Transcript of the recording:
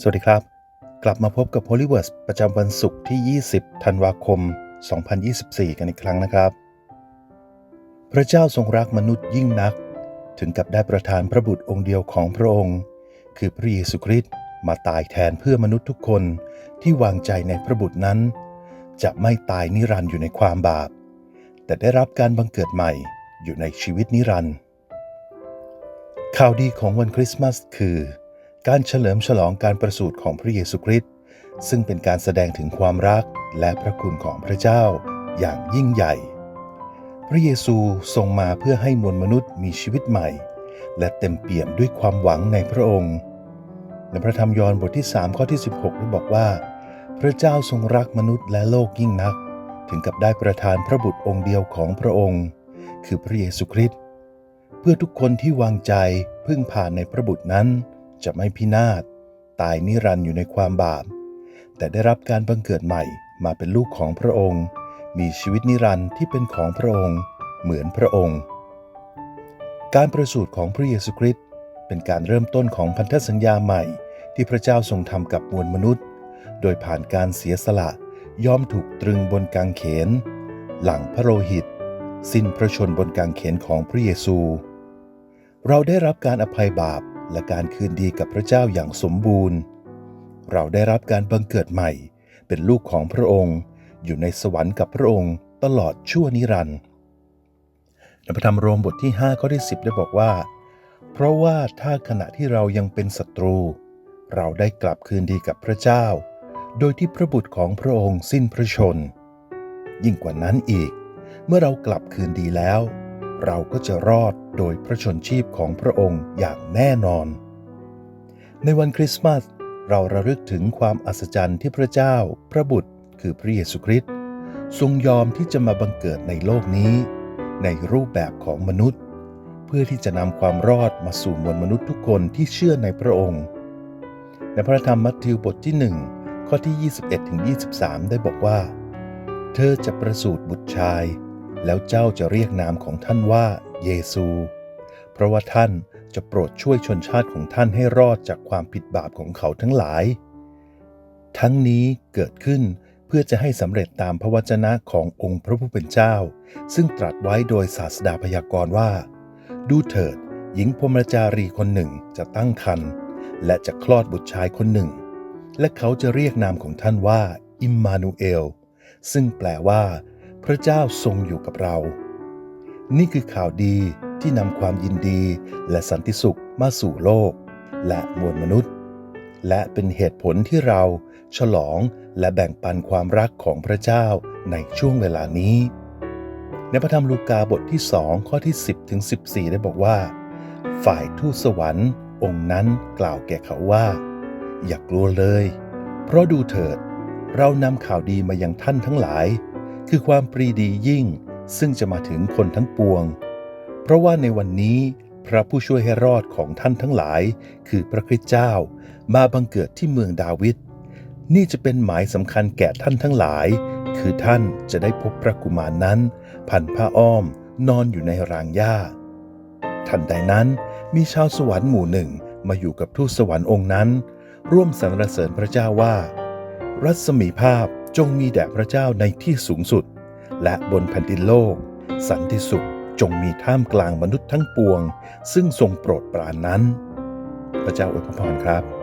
สวัสดีครับ กลับมาพบกับ Holy Words ประจำวันศุกร์ที่ 20 ธันวาคม 2024 กันอีกครั้งนะครับ พระเจ้าทรงรักมนุษย์ยิ่งนัก ถึงกับได้ประทานพระบุตรองค์เดียวของพระองค์ คือพระเยซูคริสต์มาตายแทนเพื่อมนุษย์ทุกคนที่วางใจในพระบุตรนั้น จะไม่ตายนิรันดร์อยู่ในความบาป แต่ได้รับการบังเกิดใหม่อยู่ในชีวิตนิรันดร์ข่าวดีของวันคริสต์มาสคือ การเฉลิมฉลองการประสูติของพระเยซูคริสต์ซึ่งเป็นการแสดงถึงความรักและพระคุณของพระเจ้าอย่างยิ่งใหญ่ พระเยซูทรงมาเพื่อให้มวลมนุษย์มีชีวิตใหม่ และเต็มเปี่ยมด้วยความหวังในพระองค์ ในพระธรรมยอห์นบทที่ 3 ข้อที่ 16 ได้บอกว่า พระเจ้าทรงรักมนุษย์และโลกยิ่งนัก ถึงกับได้ประทานพระบุตรองค์เดียวของพระองค์ คือพระเยซูคริสต์เพื่อทุกคนที่วางใจพึ่งพาในพระบุตรนั้น จะไม่พินาศตายนิรันดร์อยู่ในความบาป แต่ได้รับการบังเกิดใหม่มาเป็นลูกของพระองค์ มีชีวิตนิรันดร์ที่เป็นของพระองค์ เหมือนพระองค์ การประสูติของพระเยซูคริสต์เป็นการเริ่มต้นของพันธสัญญาใหม่ ที่พระเจ้าทรงทำกับมวลมนุษย์ โดยผ่านการเสียสละยอมถูกตรึงบนกางเขน หลังพระโลหิต สิ้นพระชนบนกางเขนของพระเยซู เราได้รับการอภัยบาป และการคืนดีกับพระเจ้าอย่างสมบูรณ์ เราได้รับการบังเกิดใหม่ เป็นลูกของพระองค์ อยู่ในสวรรค์กับพระองค์ตลอดชั่วนิรันดร์ในพระธรรมโรมบทที่5ข้อที่ 10 ได้บอกว่า เพราะว่าถ้าขณะที่เรายังเป็นศัตรู เราได้กลับคืนดีกับพระเจ้า โดยที่พระบุตรของพระองค์สิ้นพระชน ยิ่งกว่านั้นอีก เมื่อเรากลับคืนดีแล้ว เราก็จะรอดโดยพระชนชีพของพระองค์อย่างแน่นอน ในวันคริสต์มาสเราระลึกถึงความอัศจรรย์ที่พระเจ้า พระบุตร คือพระเยซูคริสต์ทรงยอมที่จะมาบังเกิดในโลกนี้ ในรูปแบบของมนุษย์ เพื่อที่จะนำความรอดมาสู่มวลมนุษย์ทุกคนที่เชื่อในพระองค์ ในพระธรรมมัทธิวบทที่ 1 ข้อที่ 21ถึง23 ได้บอกว่า เธอจะประสูติบุตรชาย แล้วเจ้าจะเรียกนามของท่านว่าเยซู เพราะว่าท่านจะโปรดช่วยชนชาติของท่านให้รอดจากความผิดบาปของเขาทั้งหลาย ทั้งนี้เกิดขึ้นเพื่อจะให้สำเร็จตามพระวจนะขององค์พระผู้เป็นเจ้า ซึ่งตรัสไว้โดยศาสดาพยากรณ์ว่า ดูเถิด หญิงพรมจารีคนหนึ่งจะตั้งครรภ์และจะคลอดบุตรชายคนหนึ่ง และเขาจะเรียกนามของท่านว่า อิมมานูเอล ซึ่งแปลว่า พระเจ้าทรงอยู่กับเรา นี่คือข่าวดีที่นำความยินดีและสันติสุขมาสู่โลก และมวลมนุษย์ และเป็นเหตุผลที่เราฉลองและแบ่งปันความรักของพระเจ้าในช่วงเวลานี้ ในพระธรรมลูกาบทที่2ข้อที่ 10ถึง14 ได้บอกว่า ฝ่ายทูตสวรรค์ องค์นั้นกล่าวแก่เขาว่า อย่ากกลัวเลย เพราะดูเถิด เรานำข่าวดีมายังท่านทั้งหลาย คือความปรีดียิ่งซึ่งจะมาถึงคนทั้งปวง เพราะว่าในวันนี้พระผู้ช่วยให้รอดของท่านทั้งหลาย คือพระคริสต์เจ้ามาบังเกิดที่เมืองดาวิดนี่จะเป็นหมายสำคัญแก่ท่านทั้งหลาย คือท่านจะได้พบพระกุมารนั้น พันผ้าอ้อมนอนอยู่ในรางหญ้า ทันใดนั้นมีชาวสวรรค์หมู่หนึ่งมาอยู่กับทูตสวรรค์องค์นั้น ร่วมสรรเสริญพระเจ้าว่า รัศมีภาพจงมีแด่พระเจ้าในที่สูงสุด และบนแผ่นดินโลก สันติสุขจงมีท่ามกลางมนุษย์ทั้งปวง ซึ่งทรงโปรดปรานนั้น พระเจ้าอวยพรครับ